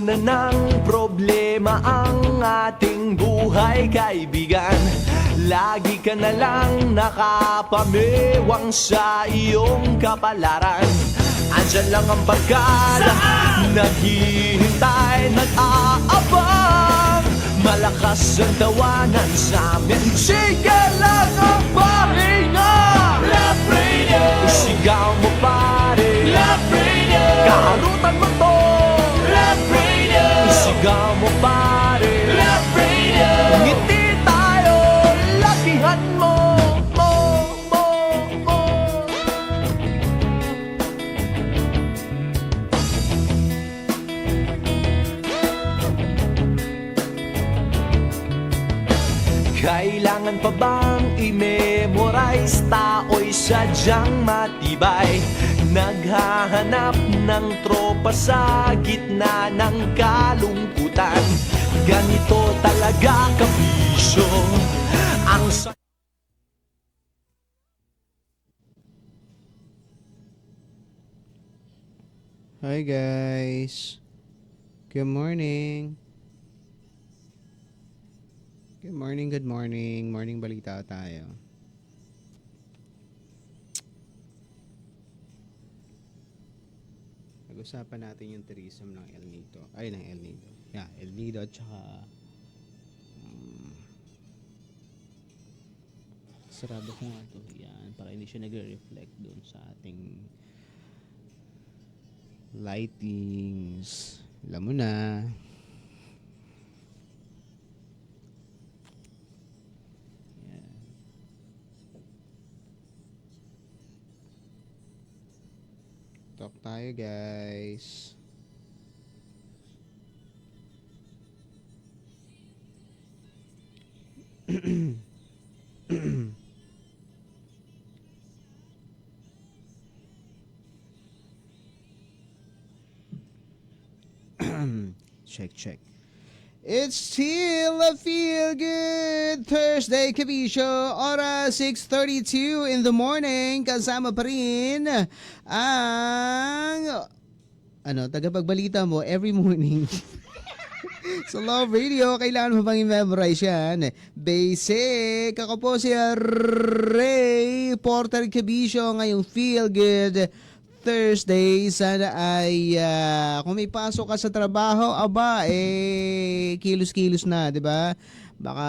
na ng problema ang ating buhay kaibigan. Lagi ka na lang nakapamewang sa iyong kapalaran. Andyan lang ang barkada Naghihintay, nag-aabang. Malakas ang tawanan sa amin. Sige lang ang pahinga. Love Radio Sigaw mo pare. Love Radio Kaharutan mo to Sigaw mo pare Love Radio Ngiti tayo Lakihan mo Mo Mo Mo. Kailangan pa bang i-memorize? Tao'y sadyang matibay Naghahanap ng tropa sa gitna ng kalungkutan Ganito talaga kabisyo Ang sa- Hi guys. Good morning. Good morning, good morning. Morning balita tayo. Pag-usapan natin yung tourism ng El Nido. Ay, ng El Nido. Yeah, El Nido at saka um, sarado ko nga to. Yan, para hindi siya nagre-reflect doon sa ating lightings. Alam mo na. Tayo guys. check, check. It's still a feel good Thursday Kabisyo. Oras 6.32 in the morning. Kasama pa rin ang ano, tagapagbalita mo every morning. Sa Love Radio, kailangan mo bang i-memorize yan? Basic. Ako po si Ray Porter Cabisyo ngayong Feel Good Thursday. Sana ay ah, kung may pasok ka sa trabaho, aba, eh, kilos-kilos na, di ba? Baka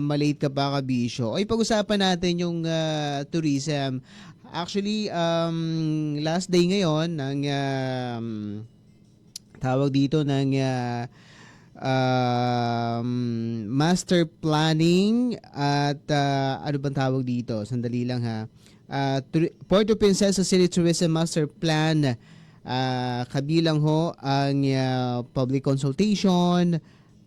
malate ka pa kabisyo. Ay, pag-usapan natin yung ah, tourism. Actually, um, last day ngayon ng um, tawag dito ng ah, um, master planning at ah, ano bang tawag dito? Sandali lang ha. Tur- Puerto Princesa City Tourism Master Plan ah, kabilang ho ang ah, public consultation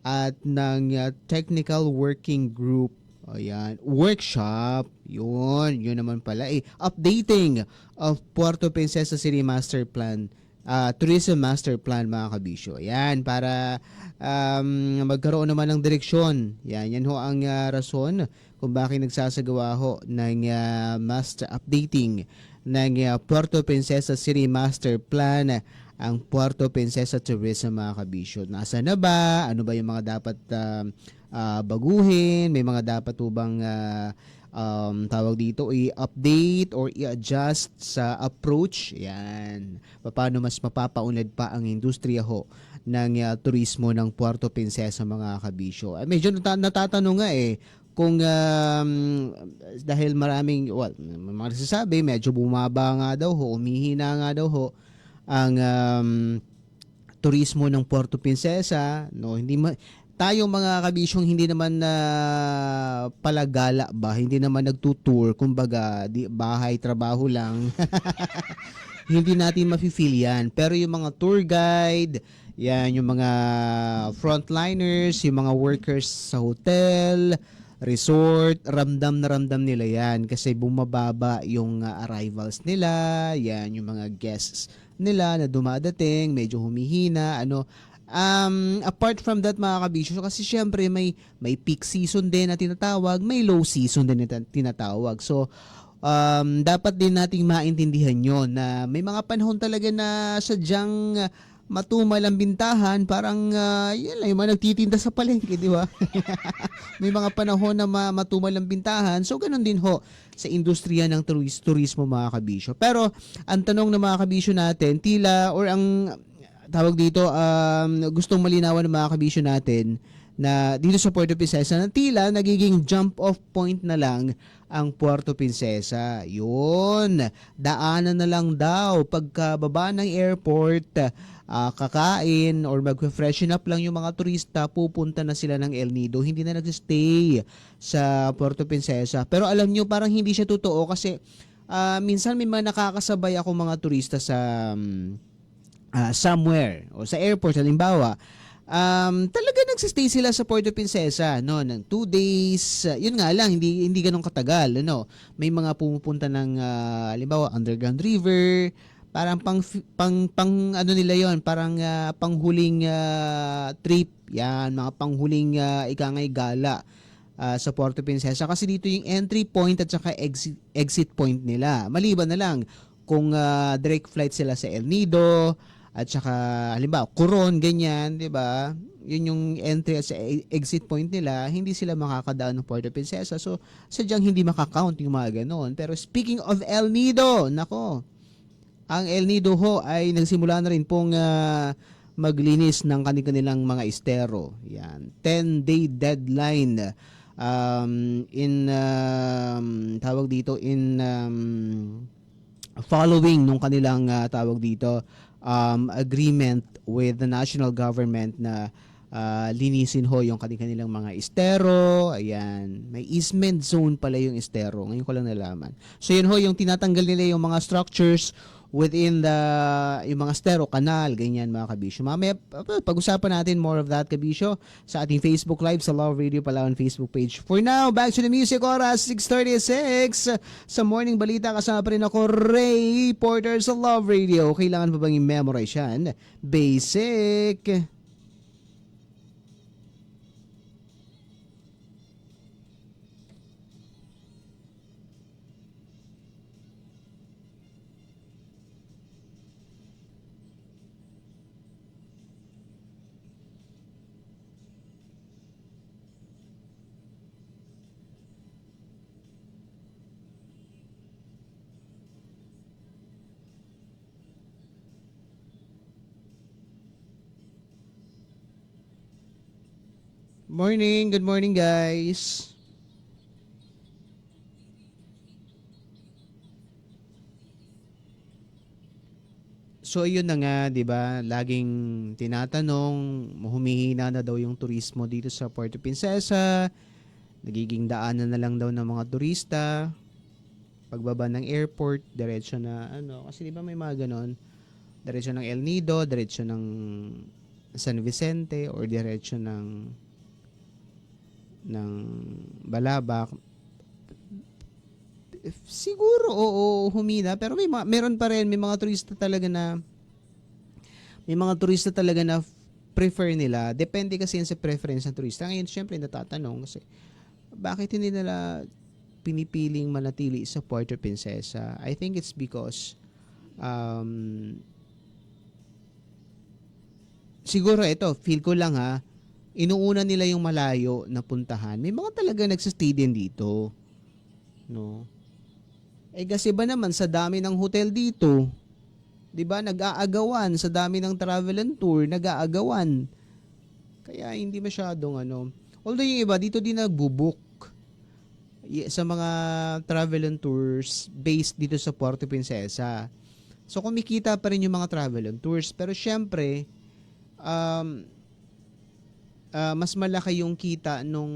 at ng ah, technical working group Ayan, workshop. Yun, yun naman pala eh. Updating of Puerto Princesa City Master Plan ah, Tourism Master Plan mga kabisyo. Yan, para um, magkaroon naman ng direksyon. Yan, yan ho ang ah, rason kung bakit nagsasagawa ho ng ah, master updating ng ah, Puerto Princesa City Master Plan ang Puerto Princesa Tourism mga kabisyo. Nasa na ba? Ano ba yung mga dapat ah, ah, baguhin? May mga dapat po bang ah, um, tawag dito, i-update or i-adjust sa approach. Yan. Paano mas mapapaunlad pa ang industriya ho ng ah, turismo ng Puerto Princesa mga kabisyo. Medyo nata- natatanong nga eh kung um, dahil maraming well, mga nagsasabi medyo bumaba nga daw ho, umihina nga daw ho ang um, turismo ng Puerto Princesa, no? Hindi ma- tayo mga kabisyong hindi naman na palagala ba, hindi naman nagtutour, kumbaga di, bahay, trabaho lang. hindi natin mafe-feel yan. Pero yung mga tour guide, yan, yung mga frontliners, yung mga workers sa hotel, resort, ramdam na ramdam nila yan kasi bumababa yung uh, arrivals nila, yan, yung mga guests nila na dumadating, medyo humihina, ano, Um, apart from that mga kabisyo, kasi syempre may, may peak season din na tinatawag, may low season din na tinatawag. So, um, dapat din nating maintindihan yon na may mga panahon talaga na sadyang matumal ang bintahan, parang uh, yan lang, yung mga nagtitinda sa palengke, di ba? May mga panahon na ma- matumal ang bintahan. So, ganun din ho sa industriya ng turis- turismo mga kabisyo. Pero, ang tanong ng mga kabisyo natin, tila, or ang tawag dito, um, gustong malinawan ng mga kabisyo natin, na dito sa Puerto Princesa na tila nagiging jump off point na lang ang Puerto Princesa. Yun, daanan na lang daw pagkababa ng airport, ah, kakain or mag-freshen up lang yung mga turista, pupunta na sila ng El Nido. Hindi na nag-stay sa Puerto Princesa. Pero alam nyo, parang hindi siya totoo kasi ah, minsan may mga nakakasabay ako mga turista sa um, ah, somewhere o sa airport halimbawa um, talaga nagsistay sila sa Puerto Princesa no ng two days uh, yun nga lang hindi hindi ganun katagal ano may mga pumupunta ng uh, halimbawa underground river parang pang pang pang ano nila yon parang uh, panghuling uh, trip. Yan mga panghuling uh, ikangay gala uh, sa Puerto Princesa kasi dito yung entry point at saka exit, exit point nila. Maliban na lang kung uh, direct flight sila sa El Nido at saka halimbawa Coron ganyan 'di ba? Yun yung entry at sa e- exit point nila. Hindi sila makakadaan ng Puerto Princesa. So sadyang hindi makakount yung mga ganon. Pero speaking of El Nido nako ang El Nido ho ay nagsimula na rin pong ah, maglinis ng kanilang mga estero yan 10 day deadline um, in um, tawag dito in um, following nung kanilang ah, tawag dito um, agreement with the national government na ah, linisin ho yung kanilang mga estero. Ayan. May easement zone pala yung estero. Ngayon ko lang nalaman. So yun ho yung tinatanggal nila yung mga structures within the yung mga estero, kanal, ganyan mga kabisyo. Mamaya pag-usapan natin more of that kabisyo sa ating Facebook Live sa Love Radio Palawan Facebook page. For now, back to the music oras 6:36 sa morning balita kasama pa rin ako Ray Porter sa Love Radio. Kailangan pa bang i-memorize yan? Basic. Morning, good morning guys. So yun na nga, 'di ba? Laging tinatanong, humihina na daw yung turismo dito sa Puerto Princesa. Nagiging daanan na lang daw ng mga turista. Pagbaba ng airport, diretso na ano, kasi 'di ba may mga ganon. Diretso ng El Nido, diretso ng San Vicente or diretso ng ng Balabac. Siguro oo humina pero may mga, meron pa rin may mga turista talaga na may mga turista talaga na prefer nila. Depende kasi yan sa preference ng turista. Ngayon, syempre, natatanong kasi, bakit hindi nila pinipiling manatili sa Puerto Princesa? I think it's because, um, siguro ito, feel ko lang ha, inuuna nila yung malayo na puntahan. May mga talaga nagsistay din dito. No? Eh kasi ba naman sa dami ng hotel dito, 'di ba? Nag-aagawan sa dami ng travel and tour, nag-aagawan. Kaya hindi masyadong ano. Although yung iba dito din nagbo-book y- sa mga travel and tours based dito sa Puerto Princesa. So kumikita pa rin yung mga travel and tours. Pero syempre, um, ah, mas malaki yung kita nung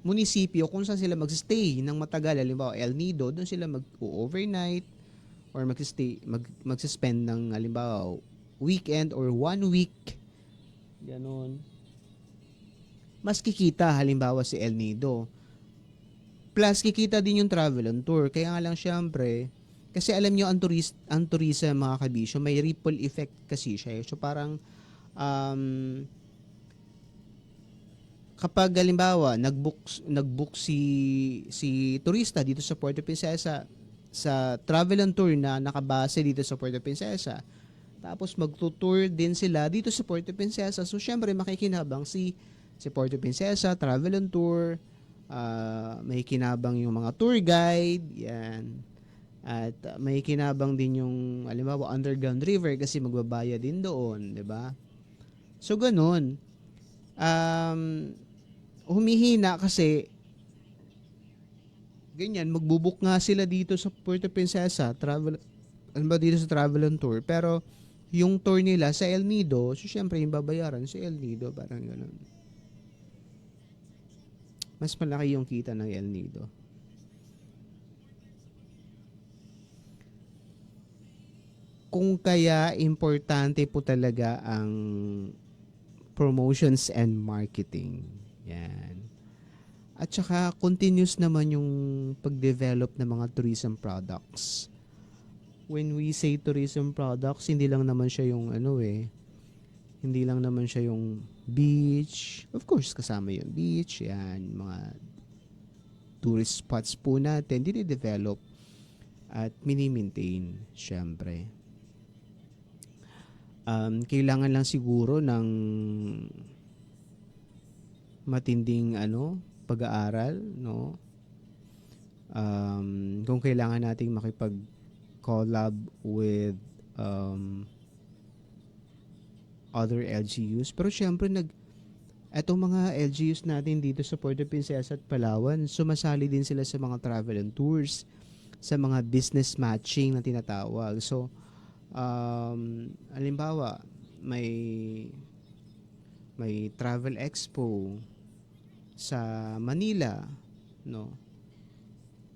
munisipyo kung saan sila magstay ng matagal. Halimbawa, El Nido, doon sila mag-overnight or mag-stay, mag, mag-spend ng halimbawa weekend or one week. Ganon. Mas kikita halimbawa si El Nido. Plus, kikita din yung travel on tour. Kaya nga lang syempre, kasi alam nyo, ang, turist, ang tourism mga kabisyo, may ripple effect kasi siya. eh. So parang, um, kapag halimbawa nag-book nag-book si si turista dito sa Puerto Princesa sa travel and tour na nakabase dito sa Puerto Princesa Tapos magtutour din sila dito sa Puerto Princesa. So syempre makikinabang si si Puerto Princesa, travel and tour, ah, may kinabang yung mga tour guide, yan. At uh, may kinabang din yung halimbawa underground river kasi magbabaya din doon, 'di ba? So ganun. Um humihina kasi ganyan magbubuk nga sila dito sa Puerto Princesa, travel ano ba dito sa travel and tour, pero yung tour nila sa El Nido, so syempre yung babayaran sa El Nido, parang ganun. Mas malaki yung kita ng El Nido. Kung kaya importante po talaga ang promotions and marketing. Yan. At saka continuous naman yung pag-develop ng mga tourism products. When we say tourism products, hindi lang naman siya yung ano eh, hindi lang naman siya yung beach. Of course, kasama yung beach, yan, mga tourist spots po natin, dinidevelop at mini-maintain, syempre. Um, kailangan lang siguro ng matinding ano, pag-aaral, no? Um, kung kailangan nating makipag-collab with um, other LGUs. Pero syempre, nag, etong mga LGUs natin dito sa Puerto Princesa at Palawan, sumasali din sila sa mga travel and tours, sa mga business matching na tinatawag. So, um, alimbawa, may may travel expo sa Manila, no?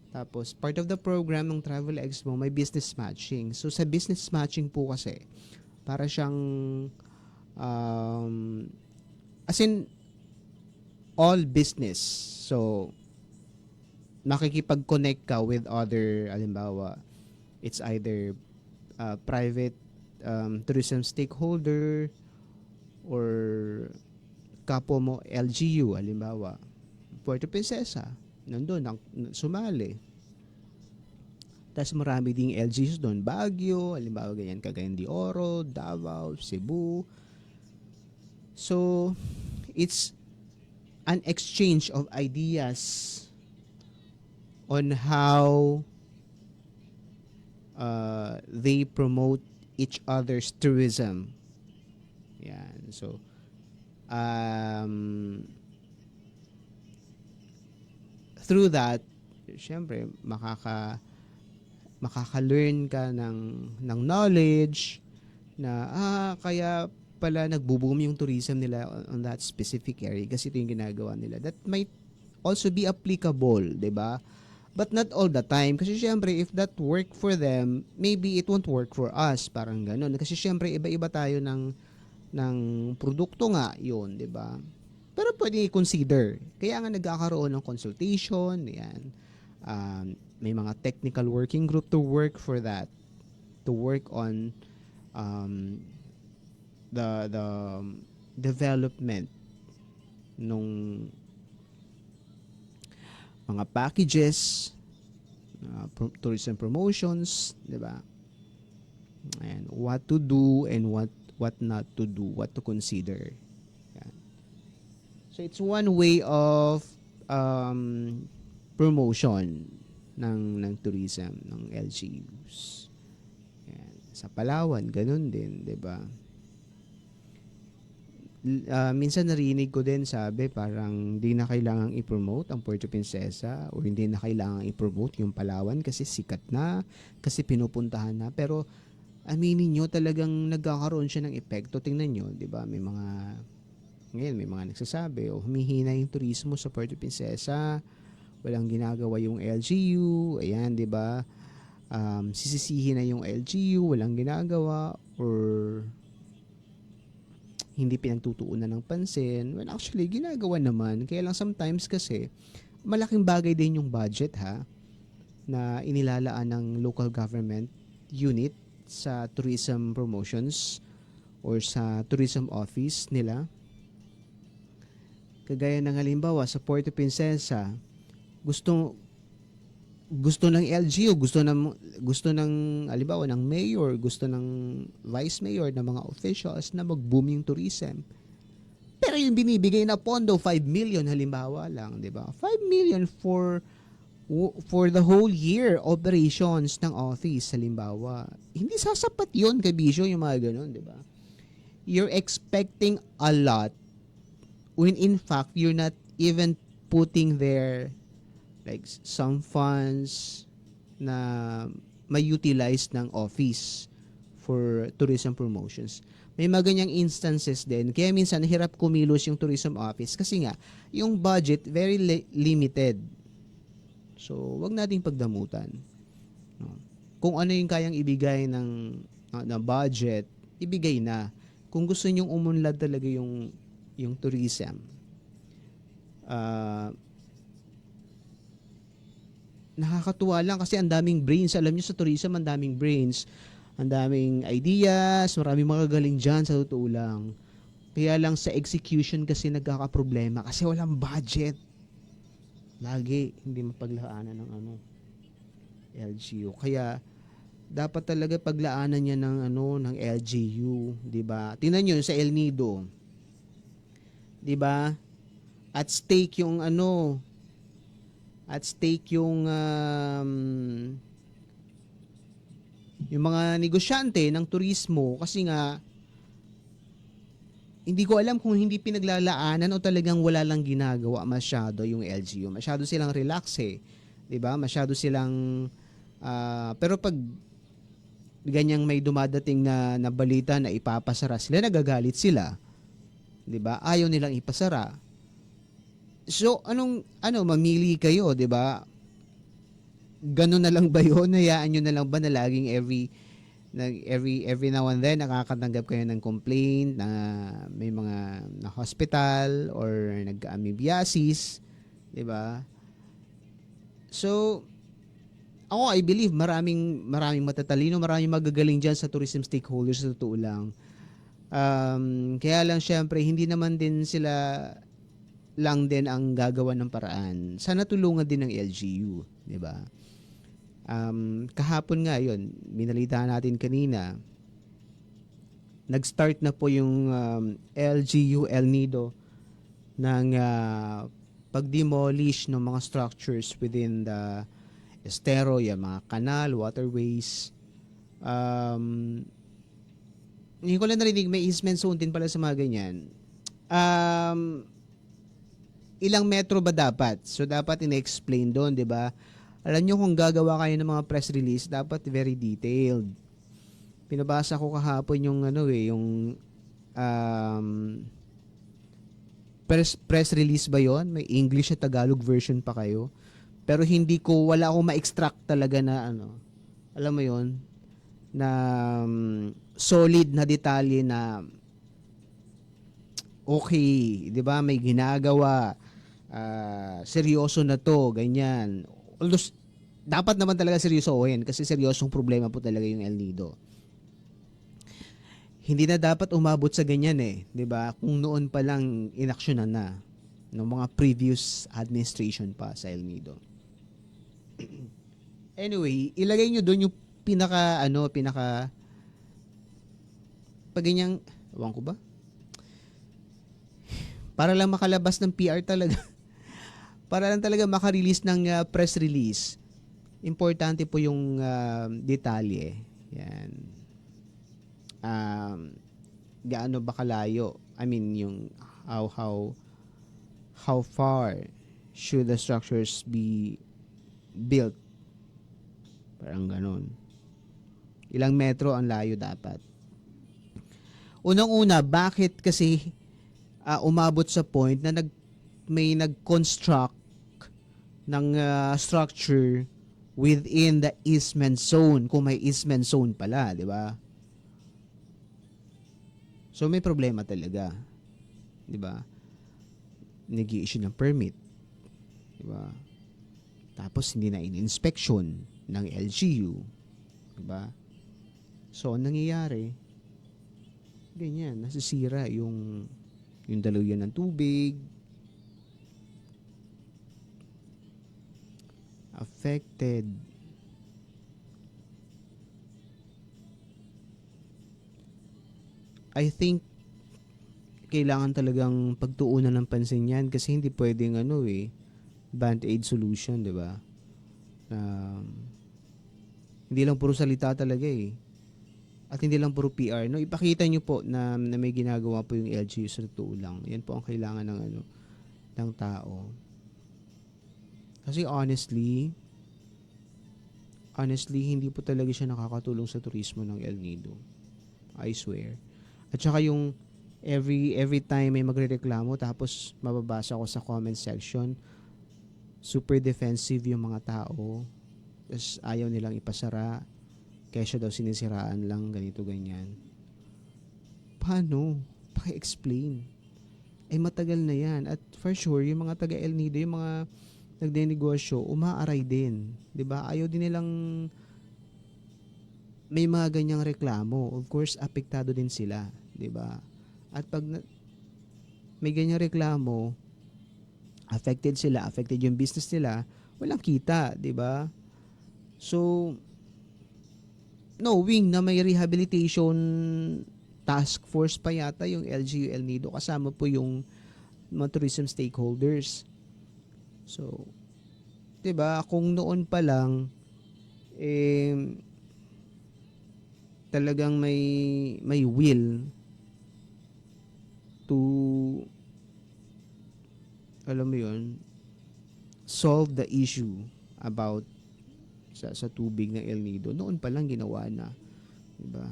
Tapos, part of the program ng Travel Expo, may business matching. So, sa business matching po kasi, para siyang, um, as in, all business. So, nakikipag-connect ka with other, alimbawa, it's either uh, private um, tourism stakeholder or kapwa mo LGU, halimbawa, Puerto Princesa, nandun, ang, sumali. Tapos marami ding LGUs doon, Baguio, halimbawa ganyan, Cagayan de Oro, Davao, Cebu. So, it's an exchange of ideas on how uh, they promote each other's tourism. Yan. So, um, through that, syempre, makaka makaka-learn ka ng ng knowledge na ah kaya pala nagbo-boom yung tourism nila on, on that specific area kasi ito yung ginagawa nila. That might also be applicable, 'di ba? But not all the time kasi syempre if that work for them, maybe it won't work for us, parang ganun. Kasi syempre iba-iba tayo ng ng produkto nga 'yun, 'di ba? Pero pwede i-consider. Kaya nga nagkakaroon ng consultation, 'yan. Um, may mga technical working group to work for that to work on um, the the development nung mga packages uh, tourism promotions di ba and what to do and what what not to do what to consider Yan. so it's one way of um, promotion ng ng tourism ng LGUs. Yan. Sa Palawan, ganun din, 'di ba? Ah, minsan narinig ko din sabi parang hindi na kailangang i-promote ang Puerto Princesa o hindi na kailangang i-promote yung Palawan kasi sikat na, kasi pinupuntahan na. Pero aminin nyo talagang nagkakaroon siya ng epekto. Tingnan nyo, di ba? May mga, ngayon may mga nagsasabi, o humihina yung turismo sa Puerto Princesa, walang ginagawa yung LGU, ayan, di ba? Um, sisisihin na yung LGU, walang ginagawa, or hindi pinagtutuunan ng pansin. Well, actually, ginagawa naman. Kaya lang sometimes kasi, malaking bagay din yung budget ha, na inilalaan ng local government unit sa tourism promotions or sa tourism office nila. Kagaya ng halimbawa sa Puerto Princesa, gusto gusto ng LGU, gusto ng gusto ng halimbawa ng mayor, gusto ng vice mayor ng mga officials na mag-boom yung tourism. Pero yung binibigay na pondo 5 million halimbawa lang, 'di ba? 5 million for for the whole year operations ng office halimbawa. Hindi sasapat 'yon kay Bisyo yung mga ganun, 'di ba? You're expecting a lot when in fact you're not even putting there like some funds na may utilize ng office for tourism promotions. May mga ganyang instances din. Kaya minsan hirap kumilos yung tourism office kasi nga yung budget very li- limited. So, wag nating pagdamutan. No? Kung ano yung kayang ibigay ng uh, na budget, ibigay na. Kung gusto niyo umunlad talaga yung yung tourism, ah nakakatuwa lang kasi ang daming brains. Alam niyo sa tourism, ang daming brains. Ang daming ideas, maraming magagaling dyan sa totoo lang. Kaya lang sa execution kasi nagkakaproblema kasi walang budget. Lagi hindi mapaglaanan ng ano LGU. Kaya dapat talaga paglaanan niya ng ano ng LGU, 'di ba? Tingnan niyo sa El Nido. 'Di ba? At stake yung ano at stake yung um, yung mga negosyante ng turismo kasi nga hindi ko alam kung hindi pinaglalaanan o talagang wala lang ginagawa masyado yung LGU. Masyado silang relax eh. 'Di ba? Masyado silang ah, pero pag ganyang may dumadating na, na balita na ipapasara sila, nagagalit sila. 'Di ba? Ayaw nilang ipasara. So, anong, ano, mamili kayo, di ba? Ganun na lang ba yun? Hayaan nyo na lang ba na laging every, na, every, every now and then, nakakatanggap kayo ng complaint na may mga na hospital or nag-amoebiasis, di ba? So, ako, I believe maraming, maraming matatalino, maraming magagaling dyan sa tourism stakeholders sa totoo lang. Um, kaya lang syempre, hindi naman din sila lang din ang gagawa ng paraan. Sana tulungan din ng LGU, 'di ba? Um, kahapon nga 'yon, minalita natin kanina. Nag-start na po yung um, LGU El Nido ng uh, pag-demolish ng mga structures within the estero, yung mga kanal, waterways. Um, hindi ko lang narinig, may easement zone din pala sa mga ganyan. Um, ilang metro ba dapat? So dapat ina-explain doon, 'di ba? Alam niyo kung gagawa kayo ng mga press release, dapat very detailed. Pinabasa ko kahapon yung ano eh, yung um, press, press release ba 'yon? May English at Tagalog version pa kayo. Pero hindi ko wala akong ma-extract talaga na ano. Alam mo 'yon? Na um, solid na detalye na okay, 'di ba? May ginagawa ah, seryoso na to, ganyan. Although, dapat naman talaga seryosohin kasi seryosong problema po talaga yung El Nido. Hindi na dapat umabot sa ganyan eh, 'di ba? Kung noon pa lang inaksyonan na ng mga previous administration pa sa El Nido. anyway, ilagay nyo doon yung pinaka ano, pinaka pag ganyang, ewan ko ba? Para lang makalabas ng PR talaga. para lang talaga makarelease ng uh, press release. Importante po yung uh, detalye. Yan. Um, gaano ba kalayo? I mean, yung how how how far should the structures be built? Parang ganun. Ilang metro ang layo dapat? Unang-una, bakit kasi ah, umabot sa point na nag may nag-construct ng ah, structure within the easement zone kung may easement zone pala, di ba? So may problema talaga. Di ba? Nag-i-issue ng permit. Di ba? Tapos hindi na in-inspection ng LGU. Di ba? So, ang nangyayari, ganyan, nasisira yung yung daluyan ng tubig. Affected I think kailangan talagang pagtuunan ng pansin yan kasi hindi pwedeng ano eh band-aid solution, 'di ba? Um, hindi lang puro salita talaga eh. At hindi lang puro PR, no? Ipakita niyo po na, na may ginagawa po yung LGU sa totoo lang. Yan po ang kailangan ng ano ng tao. Kasi honestly, honestly, hindi po talaga siya nakakatulong sa turismo ng El Nido. I swear. At saka yung every every time may magrereklamo tapos mababasa ko sa comment section, super defensive yung mga tao. Tapos ayaw nilang ipasara. Kaya daw sinisiraan lang, ganito, ganyan. Paano? Paki-explain. Eh matagal na yan. At for sure, yung mga taga El Nido, yung mga nagdenegosyo, umaaray din. 'Di ba Ayaw din nilang may mga ganyang reklamo. Of course, apektado din sila. 'di ba At pag na- may ganyang reklamo, affected sila, affected yung business nila, walang kita, 'di ba? So knowing na may rehabilitation task force pa yata yung LGU El Nido kasama po yung mga tourism stakeholders. So, 'di ba, kung noon pa lang eh talagang may may will to alam mo 'yon solve the issue about sa sa tubig ng El Nido. Noon pa lang ginawa na 'di ba?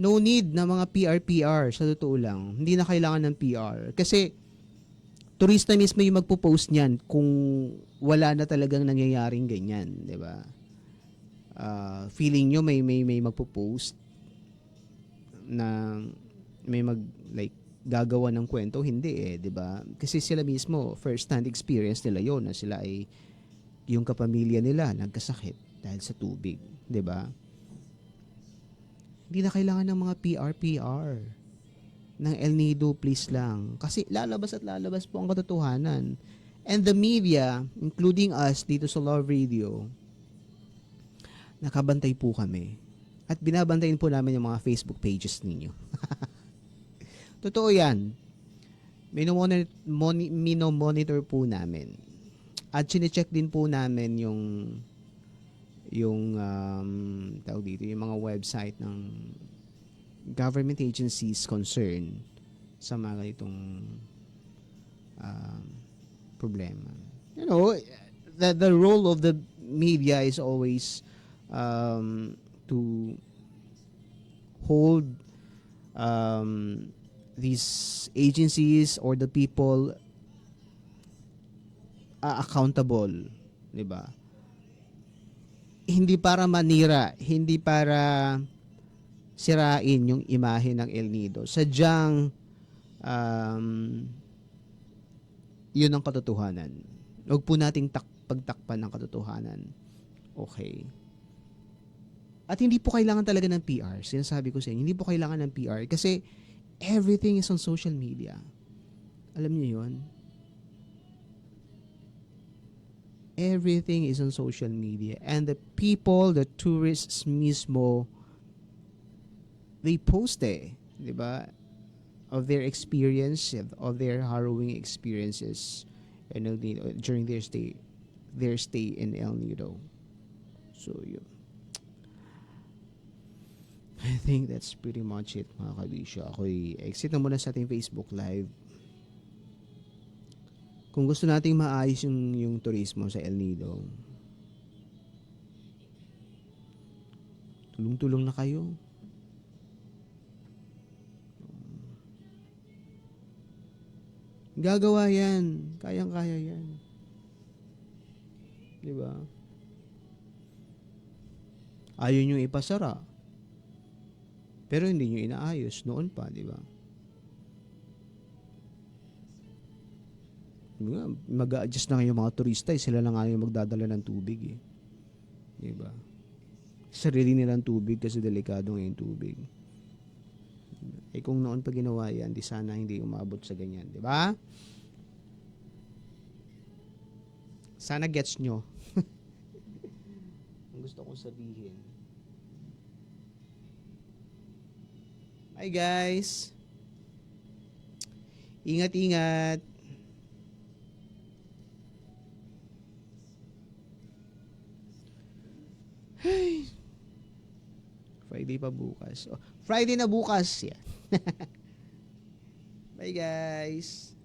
No need na mga PR PR sa totoo lang. Hindi na kailangan ng PR kasi turista mismo yung magpo-post niyan kung wala na talagang nangyayaring ganyan 'di ba? Ah, feeling nyo may may may magpo-post na may mag like gagawa ng kwento? Hindi eh 'di ba? Kasi sila mismo first hand experience nila yon na sila ay yung kapamilya nila nagkasakit dahil sa tubig 'di ba? Hindi na kailangan ng mga PR PR ng El Nido please lang kasi lalabas at lalabas po ang katotohanan and the media including us dito sa Love Radio nakabantay po kami. At binabantayin po namin yung mga Facebook pages ninyo. Totoo yan. Minomonitor, moni, minomonitor po namin. At chinecheck din po namin yung yung um, tawag dito, yung mga website ng government agencies concerned sa mga ganitong um, problema. You know, the, the role of the media is always um, to hold um, these agencies or the people uh, accountable, 'di ba? Hindi para manira, hindi para sirain yung imahe ng El Nido. Sadyang um, yun ang katotohanan. Huwag po nating tak pagtakpan ng katotohanan. Okay. At hindi po kailangan talaga ng PR. Sinasabi ko sa inyo, hindi po kailangan ng PR kasi everything is on social media. Alam niyo yun? Everything is on social media. And the people, the tourists mismo, they post eh. Di ba? Of their experience, of their harrowing experiences El Nido, during their stay their stay in El Nido. So, yun. I think that's pretty much it mga kabisyo. Ako'y exit na muna sa ating Facebook Live. Kung gusto nating maayos yung, yung turismo sa El Nido, tulong-tulong na kayo. Gagawa yan. Kayang-kaya yan. Di ba? Ayaw nyo ipasara. Pero hindi nyo inaayos noon pa, di ba? Mag-a-adjust na kayo mga turista, eh. sila lang nga yung magdadala ng tubig eh. Di ba? Sarili nilang tubig kasi delikado ngayon tubig. Eh kung noon pa ginawa yan, di sana hindi umabot sa ganyan, di ba? Sana gets nyo. ang gusto kong sabihin. Hi guys. Ingat-ingat. Ay. Friday pa bukas. Oh, Friday na bukas. Yan. Bye guys.